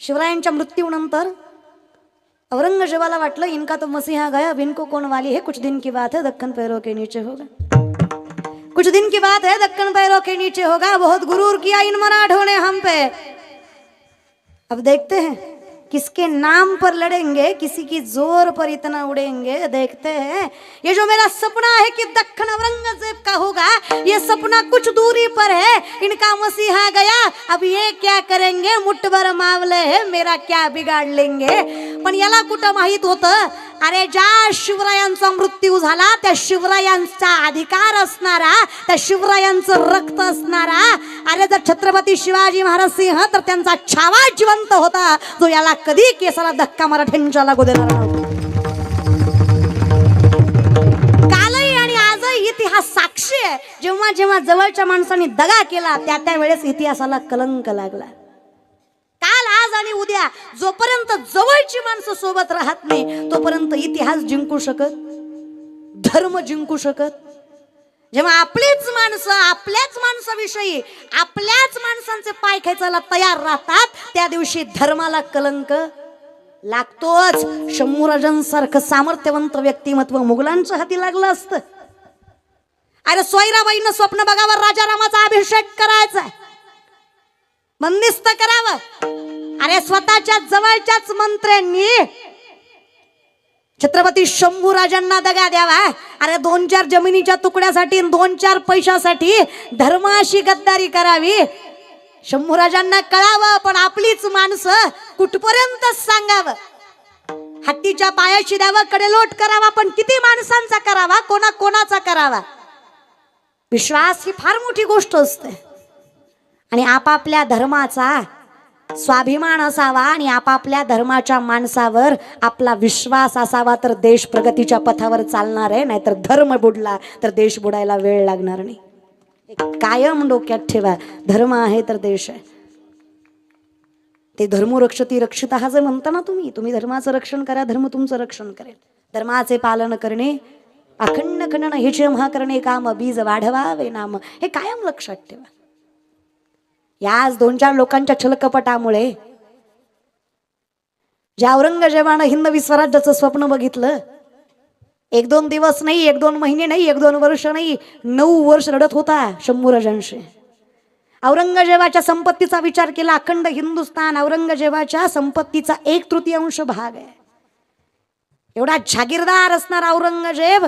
शिवरायांच्या मृत्यूनंतर औरंगजेबाला वाटलं इनका तो मसीहा गया अब इनको कौन वाली है? कुछ दिन की बात है दक्कन पैरों के नीचे होगा। कुछ दिन की बात है दक्कन पैरों के नीचे होगा। बहुत गुरूर किया इन मराठों ने हम पे। अब देखते हैं। किसके नाम पर लड़ेंगे किसी की जोर पर इतना उड़ेंगे देखते हैं। ये जो मेरा सपना है कि दक्षिण औरंगजेब का होगा ये सपना कुछ दूरी पर है इनका मसीहा गया अब ये क्या करेंगे? मुठभर मावले है मेरा क्या बिगाड़ लेंगे? पण याला कुठं माहीत होतं? अरे ज्या शिवरायांचा मृत्यू झाला त्या शिवरायांचा अधिकार असणारा त्या शिवरायांचं रक्त असणारा अरे जर छत्रपती शिवाजी महाराज सिंह तर त्यांचा छावा जिवंत होता जो याला कधी केसाला धक्का मराठ्यांच्या लागू देणार कालही आणि आजही इतिहास साक्षी आहे. जेव्हा जेव्हा जवळच्या माणसांनी दगा केला त्या त्यावेळेस इतिहासाला कलंक लागला. आणि उद्या जोपर्यंत जवळची माणसं सोबत राहत नाही तोपर्यंत इतिहास जिंकू शकत? धर्म जिंकू शकत? जेव्हा आपलीच माणसं आपल्याच माणसाविषयी आपल्याच माणसांचे पाय खेचायला तयार राहतात त्या दिवशी धर्माला कलंक लागतोच. शंभूराजांसारखं सामर्थ्यवंत व्यक्तिमत्व मुघलांच्या हाती लागलं असतं. अरे सोयराबाईनं स्वप्न बघावं राजारामाचा अभिषेक करायचा बंदिस्त करावं. अरे स्वतःच्या जवळच्याच मंत्र्यांनी छत्रपती शंभू राजांना दगा द्यावा. अरे दोन चार जमिनीच्या तुकड्यासाठी दोन चार पैशासाठी धर्माशी गद्दारी करावी. शंभू राजांना कळावं पण आपलीच माणसं कुठपर्यंत सांगावं? हत्तीच्या पायाशी द्यावं कडेलोट करावा पण किती माणसांचा करावा? कोणा कोणाचा करावा? विश्वास ही फार मोठी गोष्ट असते. आणि आपापल्या धर्माचा स्वाभिमान असावा आणि आपापल्या धर्माच्या माणसावर आपला विश्वास असावा तर देश प्रगतीच्या पथावर चालणार आहे नाहीतर धर्म बुडला तर देश बुडायला वेळ लागणार नाही. कायम डोक्यात ठेवा धर्म आहे तर देश आहे. ते धर्म रक्षती रक्षित हा जे म्हणता ना तुम्ही. तुम्ही धर्माचं रक्षण करा धर्म तुमचं रक्षण करेल. धर्माचे पालन करणे अखंड खंडन हे जेव्हा करणे काम बीज वाढवावे नाम हे कायम लक्षात ठेवा. याच दोन चार लोकांच्या छलकपटामुळे ज्या औरंगजेबानं हिंदवी स्वराज्याचं स्वप्न बघितलं एक दोन दिवस नाही एक दोन महिने नाही एक दोन वर्ष नाही नऊ वर्ष रडत होता शंभूराजांशी औरंगजेबाच्या संपत्तीचा विचार केला अखंड हिंदुस्थान औरंगजेबाच्या संपत्तीचा एक तृतीयांश भाग आहे. एवढा जागीरदार असणार औरंगजेब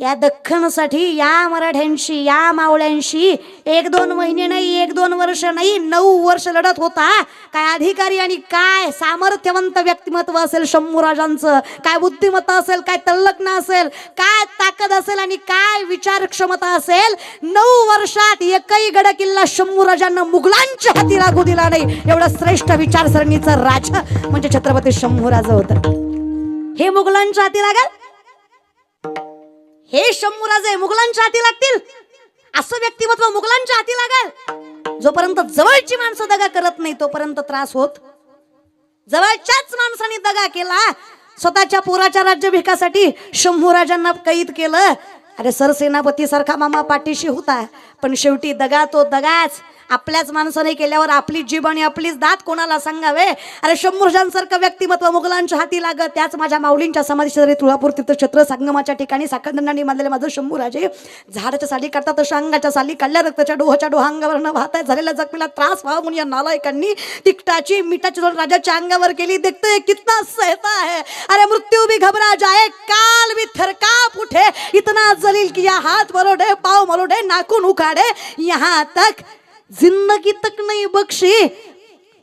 या दख्खनसाठी या मराठ्यांशी या मावळ्यांशी एक दोन महिने नाही एक दोन वर्ष नाही नऊ वर्ष लढत होता. काय अधिकारी आणि काय सामर्थ्यवंत व्यक्तिमत्व असेल शंभूराजांचं काय बुद्धिमत्ता असेल काय तल्लग्न असेल काय ताकद असेल आणि काय विचार क्षमता असेल? नऊ वर्षात एकही गड किल्ला शंभूराजांना मुघलांच्या हाती लागू दिला नाही. एवढं श्रेष्ठ विचारसरणीचा राजा म्हणजे छत्रपती शंभूराज होतं. हे मुघलांच्या हाती लागेल? हे शंभूराजे मुघलांच्या हाती लागतील. असं व्यक्तिमत्व मुघलांच्या हाती लागेल. जोपर्यंत जवळची माणसं दगा करत नाही तोपर्यंत त्रास होत. जवळच्याच माणसाने दगा केला स्वतःच्या पोराच्या राज्याभिकासाठी शंभूराजांना कैद केलं. अरे सरसेनापती सारखा मामा पाठीशी होता पण शेवटी दगा तो दगाच. आपल्याच माणसाने केल्यावर आपली जीभ आणि आपलीच दात कोणाला सांगावे? अरे शंभूरजांसारखं व्यक्तिमत्व मुघलांच्या हाती लागत त्याच माझ्या माऊलींच्या समाधीशेजारी तुळापूर तीर्थक्षेत्र संगमाच्या ठिकाणी साखरदंडाने बांधलेले माझं शंभूराजे झाडाच्या साली करतात तशा अंगाच्या साली काढल्या रक्ताच्या डोहाच्या डोहा अंगावर न वाहताय झालेल्या जखमीला त्रास व्हावा म्हणून या नालायकांनी तिकटाची मिठाची जोड राजाच्या अंगावर केली. देखतोय कितना सहता है अरे मृत्यू भी घबरा जाए काल भी थरकाप उठे इतना जलील किया हात मरोड़े पाव मरोड़े नाखून उखाड़े. यहाँ तक जिंदगी तक नहीं बख्शी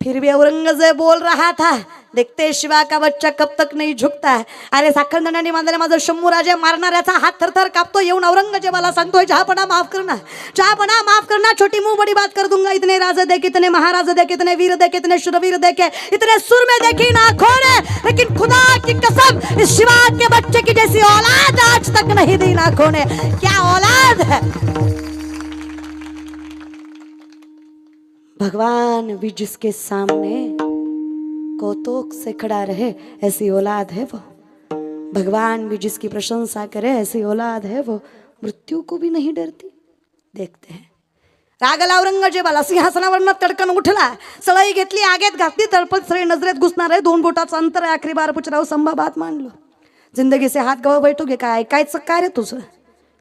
फिर भी औरंगजेब बोल रहा था देखते शिवा का बच्चा कब तक नहीं झुकता. अरे साखरदंडाने बांधलेला माझा शंभू राजा मारणाऱ्याचा हात थरथर कापतो येऊन औरंगजेबाला सांगतोय चहापणा माफ करना चहापणा माफ करना छोटी मुंह बड़ी बात कर दूंगा. इतने राजा देखे इतने महाराज देखे इतने वीर देखे इतने शुरवीर देखे. इतने सुर में देखी ना खोने लेकिन खुदा की कसम इस शिवा के बच्चे की जैसी औलाद आज तक नहीं दी ना खोने क्या औलाद है? भगवान भी जिसके सामने कौतुक से खड़ा रहे ऐसी औलाद है वो। भगवान भी जिसकी प्रशंसा करे ऐसी औलाद है वो। मृत्यु को भी नहीं डरती। देखते हैं। रागला औरंगजेबाला सिंहासनावरनं तडकन उठला। सळई घेतली आगेत घातली तळपत सळी नजरेत घुसणार आहे. दोन बोटाचं अंतर आहे. आखरी बार पुचराव संभाबात मांडलो. जिंदगी से हात गवा बैठू घे काय ऐकायचं काय रे तुझं?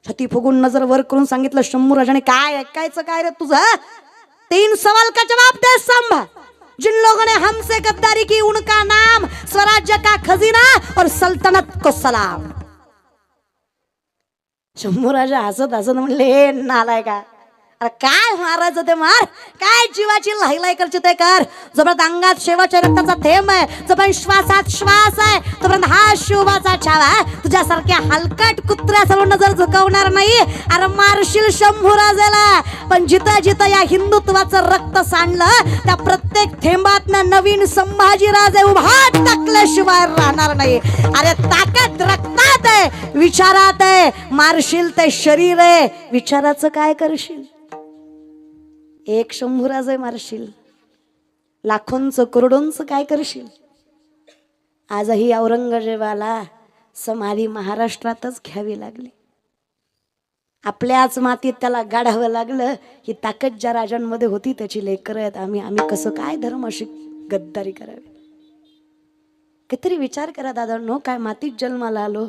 छती फुगून नजर वर करून सांगितलं शंभू राजाने काय ऐकायचं काय रे तुझं? तीन सवाल का जवाब दे संभा जिन लोगों ने हमसे गद्दारी की उनका नाम स्वराज्य का खजीना और सल्तनत को सलाम। शंभू राजा हसत हसत म्हणले नालाय का अरे काय मारायचं ते मार? काय जीवाची लाहिलाई करते ते कर? जोपर्यंत अंगात शेवाच्या रक्ताचा थेंब आहे जोपर्यंत श्वासात श्वास आहे तोपर्यंत हा शिवाचा छावा तुझ्यासारख्या हलकट कुत्र्या सर्व नजर झुकवणार नाही. अरे मारशील शंभू राजाला. पण जिथं जिथं या हिंदुत्वाचं रक्त सांडलं त्या प्रत्येक थेंबात नवीन संभाजी राजे उभा टाकल्याशिवाय राहणार नाही. अरे ताकद रक्तात आहे विचारात आहे. मारशील ते शरीर आहे. विचाराचं काय करशील? एक शंभूराजे मारशील. लाखोंचं करोडोंचं काय करशील? आजही औरंगजेबाला समाधी महाराष्ट्रातच घ्यावी लागली. आपल्याच मातीत त्याला गाढावं लागलं. ही ताकद ज्या राजांमध्ये होती त्याची लेकर आहेत. आम्ही आम्ही कसं काय धर्म अशी गद्दारी करावी? काहीतरी विचार करा दादा नो काय मातीत जन्माला आलो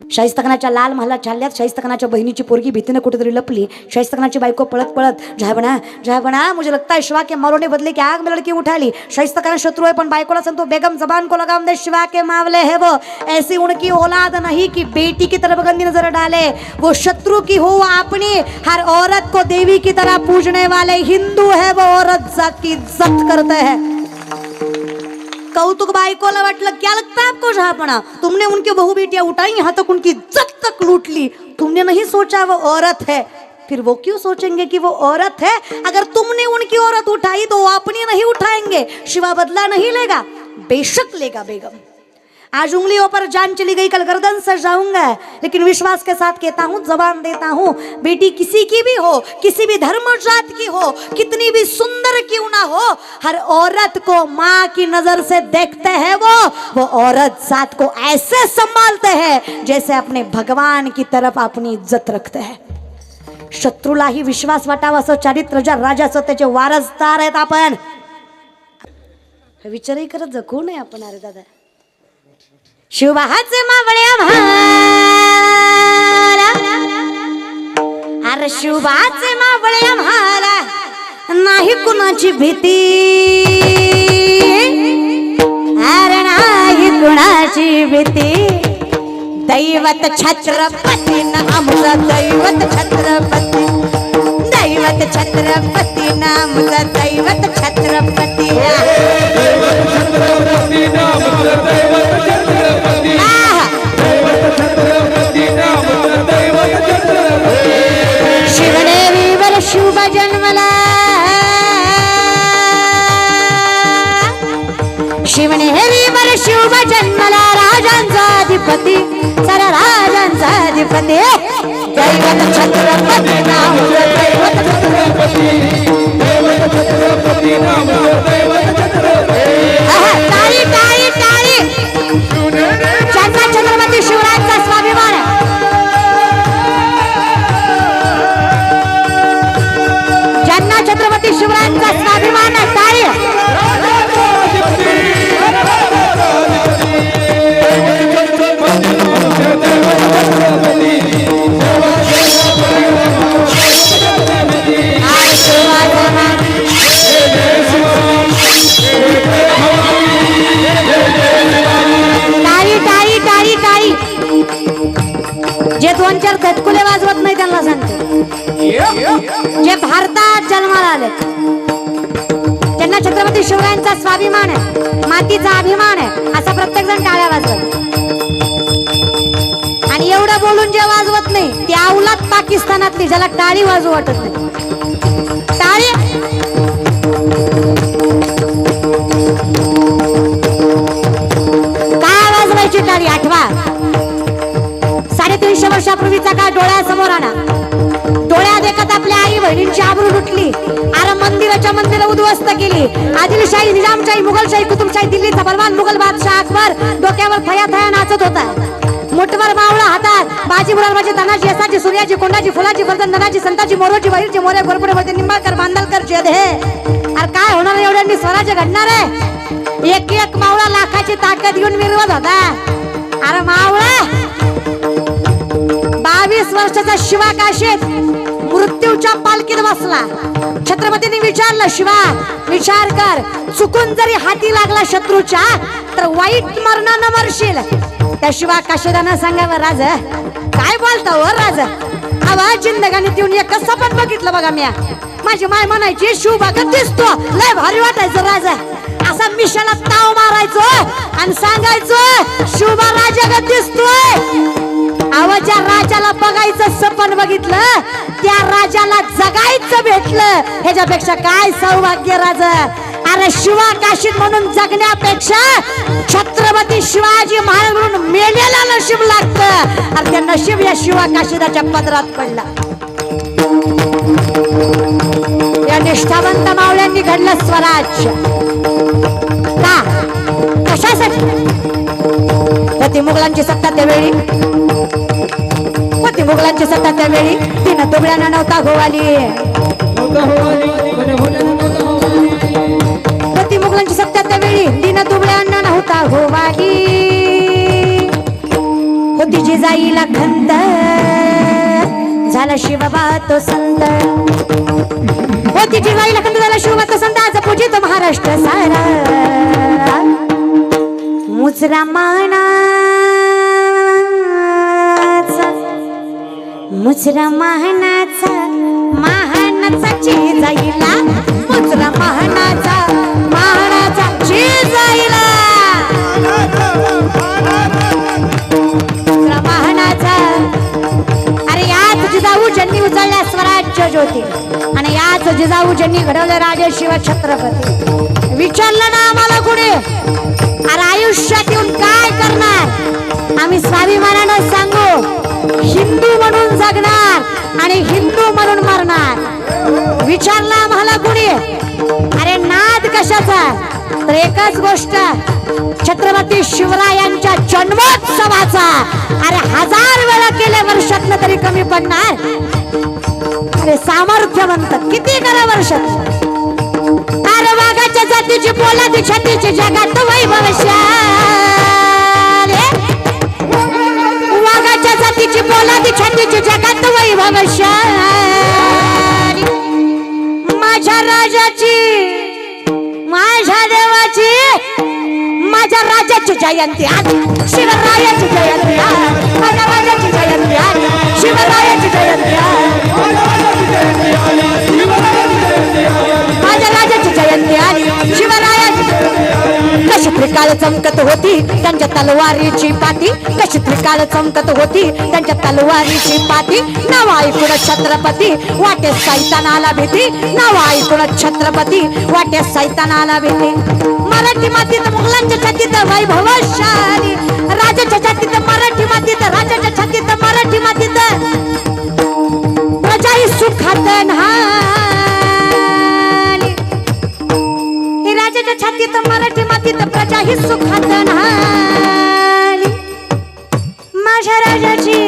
शाहिस्तखानाच्या लाल महाला चालल्यात. शाहिस्तखानाच्या बहिणीची पोरगी भीतीने कुठेतरी लपली. शाहिस्तखानाची बायको पळत पळत झायबणा झायबणा मुझे लगता है शिवा के मारोने बदले की आग में लड़की उठाली. शाहिस्तखाना शत्रु है पण बायकोला संतो बेगम जबान को लगाम दे शिवा के मावले है वो. ऐसी उनकी औलाद नहीं कि बेटी की तरफ गंदी नजर डाले. वो शत्रु की हो अपनी हर औरत को देवी की तरह पूजने वाले हिंदू है वो औरत जात की इज्जत करते हैं। कौतुक बाइकोला वाटलं क्या लगता है आपको जहापना तुमने उनकी बहू बेटियां उठाई यहाँ तक उनकी इज्जत तक लूट ली। तुमने नहीं सोचा वो औरत है? फिर वो क्यों सोचेंगे कि वो औरत है? अगर तुमने उनकी औरत उठाई तो वो अपनी नहीं उठाएंगे। शिवा बदला नहीं लेगा। बेशक लेगा बेगम। आज उंगलियों पर जान चली गई कल गर्दन से जाऊंगा। लेकिन विश्वास के साथ कहता हूँ जबान देता हूँ बेटी किसी की भी हो किसी भी धर्म जात की हो कितनी भी सुंदर क्यों ना हो हर औरत को माँ की नजर से देखते हैं वो। वो औरत जात को ऐसे संभालते हैं जैसे अपने भगवान की तरफ अपनी इज्जत रखते हैं। शत्रूलाही विश्वास वाटावा असं चारित्र राजा सो त्याचे वारसदार आहेत आपण विचारही करत जगू नाही आपण अरे दादा? शुभाच मावळ्या म्हाला. अरे शुभाच मावळ्या म्हाला. नाही कुणाची भीती. अरे नाही कुणाची भीती. दैवत छत्रपती नामचा दैवत छत्रपती. दैवत छत्रपती नामचा दैवत छत्रपती. अधिपती सर राजांचा अधिपती. दैवत छत्रपती नाम दैवत आहा, दोन चार धटकुले वाजवत नाही त्यांना सांगते. जे भारतात जन्माला आले त्यांना छत्रपती शिवरायांचा स्वाभिमान आहे मातीचा अभिमान आहे असा प्रत्येक जण टाळ्या वाजवत. आणि एवढं बोलून जे वाजवत नाही त्या अवलाद पाकिस्तानातली ज्याला टाळी वाजू वाटत नाही. केली आदिलशाही निजामशाही मुघलशाही कुतुबशाही दिल्लीचा बलवान मुघल बादशाह अकबर डोक्यावर थया थया नाचत होता मुठभर मावळा हातात बाजी मुरारबाजी तानाजी यसाची सूर्याची कोंडाची फुलाची फलटण नराची संताची मोरोची वैरची मोरे गोरपुडे वरती निंबाळकर बांदलकर जय हे अरे काय होणार आहे एवढ्यांनी? स्वराज्य घडणार आहे? एक एक मावळा लाखाची ताकद घेऊन मिरवत होता। अरे मावळा! बावीस वर्षाचा शिवा काशीत मृत्यूच्या पालखीत बसला। छत्रपतींनी विचारलं शिवा. विचार कर. चुकून जरी हाती लागला शत्रूच्या तर वाईट मरणानं मरशील. त्या शिवा काशीदानं सांगावं राज. काय बोलता हो राज? आवा जिंदगाने देऊन एक पण बघितलं बघा म्या. माझी माय म्हणायची शिव बघत दिसतो. लय भारी वाटायचं राजा. असा मिशाला ताव मारायचो आणि सांगायचो शिवबा राजा दिसतोय. आवाच्या राजाला बघायचं सपन बघितलं त्या राजाला जगायचं भेटलं. ह्याच्यापेक्षा काय सौभाग्य राजा? अरे शिवा काशीत म्हणून जगण्यापेक्षा छत्रपती शिवाजी महाराज म्हणून मेलेला नशीब लागतं. आणि त्या नशीब या शिवा काशीदाच्या पदरात पडला. या निष्ठावंत मावळ्यांनी घडलं स्वराज्य. का? कशासाठी? होती मुघलांची सत्ता त्यावेळी. होती मुघलांची सत्ता त्यावेळी. तिनं तुबड्यानं नव्हता गोवाली होती मुघलांची सत्ता त्यावेळी. तिनं तुबड्यानं नव्हता गोवाली होती जिजाईला खंत. झाला शिवबा तो संत. होती जिजाईला खंत झाला शिवबा तो संत. आज पूजित महाराष्ट्र सारा. मुजरा मानाचा मुजरा महानाचा महानाचा जाईला मुजरा महानाचा महानाचा म्हणजे जिजाऊजींनी जिजाऊ ज्यांनी घडवलं राजे शिव छत्रपती. विचारलं ना आम्हाला कुणी? अरे आयुष्यात येऊन काय करणार? आम्ही स्वाभिमानानं सांगू हिंदू म्हणून जगणार आणि हिंदू म्हणून मरणार. विचारलं आम्हाला कुणी? अरे नाद कशाचा? तर एकच गोष्ट छत्रपती शिवरायांच्या जन्मोत्सवाचा. अरे हजार वेळा केल्या वर्षातलं तरी कमी पडणार. अरे सामर्थ्यवंत किती करा वर्ष? अरे वाघाच्या जातीची पोलादी छातीची जगात वैभवशाली वाघाच्या जातीची पोलादी छातीची जगात वैभवशाली माझ्या राजाची माझ्या देवाची माझ्या राजाची जयंती आज. शिवरायाची जयंती आज. माझ्या राजाची जयंती आज. शिवरायाची जयंती आज. माझ्या राजाची जयंती आणि शिवरायाची. कशी त्रिकाळ चमकत होती त्यांच्या तलवारीची पाती. कशी त्रिकाल चमकत होती त्यांच्या तलवारीची पाती. नाव ऐकून छत्रपती वाटे सैतानाला भीती. नाव ऐकून छत्रपती वाटे सैतानाला भीती. मराठी मातीत मुघलांच्या छातीत वैभवशाली. राजाच्या छातीत मराठी मातीत राजाच्या छातीत मराठी मातीत. प्रजा ही सुखात न्हाली हे राजाच्या छातीत मराठी मातीत प्रजा ही सुखात न्हाली माझ्या राजाची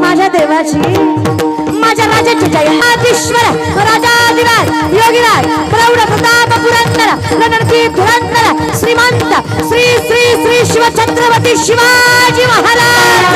माझ्या देवाची माझ्या राजाची जय. आदिश्वर राजाधिराज योगीराज प्रौढ प्रताप पुरंदर रणर्ती धुरंदर श्रीमंत श्री श्री श्री शिव छत्रपती महाराज.